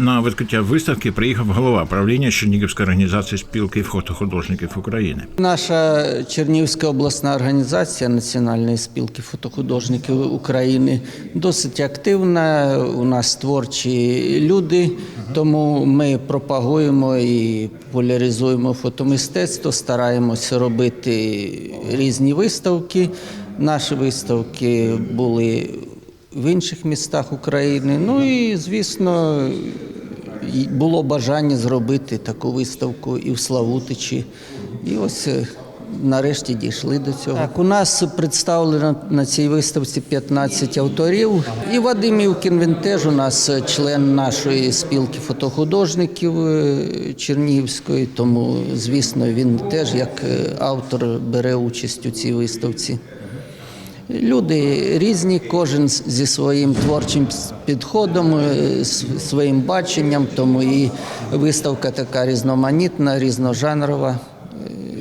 На відкриття виставки приїхав голова правління Чернігівської організації спілки фотохудожників України. Наша Чернігівська обласна організація Національної спілки фотохудожників України досить активна. У нас творчі люди, тому ми пропагуємо і популяризуємо фотомистецтво, стараємося робити різні виставки. Наші виставки були в інших містах України. Ну і звісно, було бажання зробити таку виставку і в Славутичі. І ось е, нарешті дійшли до цього. Так, у нас представлено на цій виставці 15 авторів. І Вадим Івкін, теж у нас член нашої спілки фотохудожників е, Чернігівської, тому, звісно, він теж як е, автор бере участь у цій виставці. Люди різні, кожен зі своїм творчим підходом, е, своїм баченням, тому і виставка така різноманітна, різножанрова,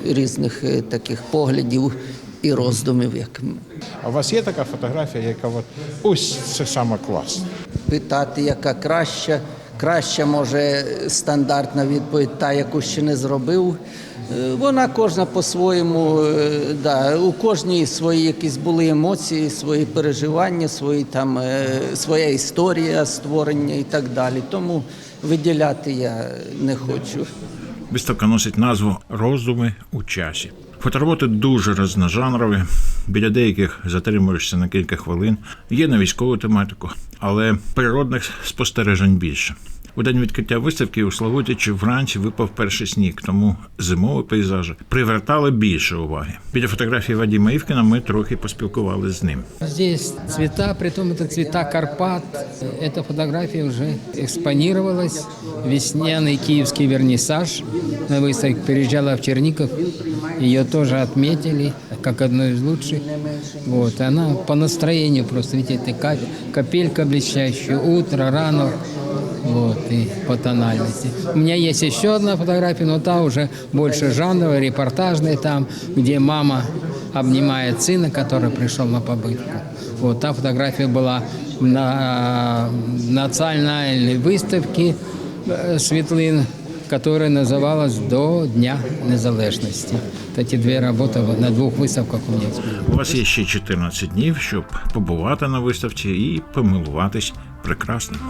е, різних е, таких поглядів і роздумів, як А у вас є така фотографія, яка от ось це саме клас. питати, яка краща. Краща може стандартна відповідь, та, яку ще не зробив. Е, Вона кожна по-своєму, е, да, у кожній свої якісь були емоції, свої переживання, свої там е, своя історія створення і так далі. Тому виділяти я не хочу. Виставка носить назву Роздуми у часі. Фотороботи дуже різножанрові, біля деяких затримуєшся на кілька хвилин. Є на військову тематику, але природних спостережень більше. У день відкриття виставки у Славутичі вранці випав перший сніг, тому зимові пейзажі привертали більше уваги. Біля фотографії Вадима Івкіна ми трохи поспілкувалися з ним. Здесь цвета, притом это цвета Карпат. Эта фотография уже экспонировалась. Весняный киевский вернисаж на выставке переезжала в Черников. Ее тоже отметили как одну из лучших. Вот. Она по настроению просто, видите, это кап- капелька блестящая, утро, рано. Вот, и по тональности. У меня есть еще одна фотография, но та уже больше жанровая, репортажная там, где мама обнимает сына, который пришел на побывку. Вот та фотография была на национальной выставке э, Светлин, которая называлась «До Дня незалежности». Вот Эти две работы на двух выставках у меня. У вас є ще 14 днів, щоб побувати на виставці і помилуватись прекрасним.